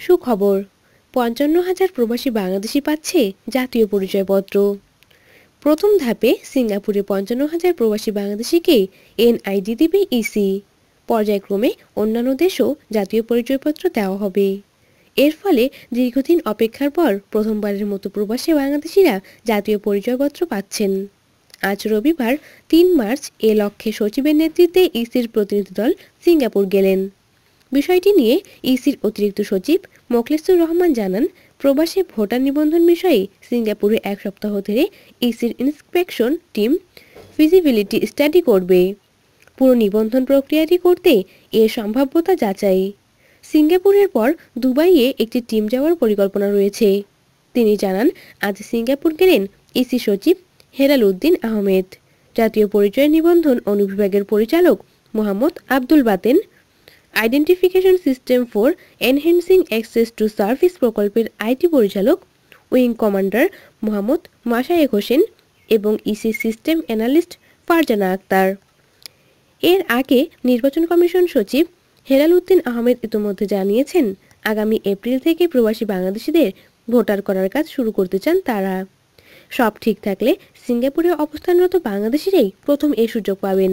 সুখবর। পঞ্চান্ন হাজার প্রবাসী বাংলাদেশি পাচ্ছে জাতীয় পরিচয়পত্র। প্রথম ধাপে সিঙ্গাপুরে পঞ্চান্ন হাজার প্রবাসী বাংলাদেশিকে এনআইডি দিবে ইসি। পর্যায়ক্রমে অন্যান্য দেশও জাতীয় পরিচয়পত্র দেওয়া হবে। এর ফলে দীর্ঘদিন অপেক্ষার পর প্রথমবারের মতো প্রবাসী বাংলাদেশিরা জাতীয় পরিচয়পত্র পাচ্ছেন। আজ রবিবার, তিন মার্চ, এ লক্ষ্যে সচিবের নেতৃত্বে ইসির প্রতিনিধি দল সিঙ্গাপুর গেলেন। বিষয়টি নিয়ে ইসির অতিরিক্ত সচিব মোখলেসুর রহমান জানান, প্রবাসী ভোটার নিবন্ধন বিষয়ে সিঙ্গাপুরে এক সপ্তাহ ধরে ইসির ইন্সপেকশন টিম ফিজিবিলিটি স্টাডি করবে। পুরো নিবন্ধন প্রক্রিয়াটি করতে এর সম্ভাব্যতা যাচাই। সিঙ্গাপুরের পর দুবাইয়ে একটি টিম যাওয়ার পরিকল্পনা রয়েছে। তিনি জানান, আজ সিঙ্গাপুর গেলেন ইসি সচিব হেলাল উদ্দিন আহমেদ। জাতীয় পরিচয় নিবন্ধন অনুবিভাগের পরিচালক Mohammad Abdul Baten. Identification system for enhancing access to service প্রকল্পের আইটি পরিচালক উইং কমান্ডার মোহাম্মদ মাসায়েক হোসেন এবং EC system analyst Farzana Akter. এর আগে নির্বাচন কমিশন সচিব হেলাল উদ্দিন আহমেদ ইতোমধ্যে জানিয়েছেন, আগামী এপ্রিল থেকে প্রবাসী বাংলাদেশিদের ভোটার করার কাজ শুরু করতে চান তারা। সব ঠিক থাকলে সিঙ্গাপুরে অবস্থানরত বাংলাদেশিরাই প্রথম এই সুযোগ পাবেন।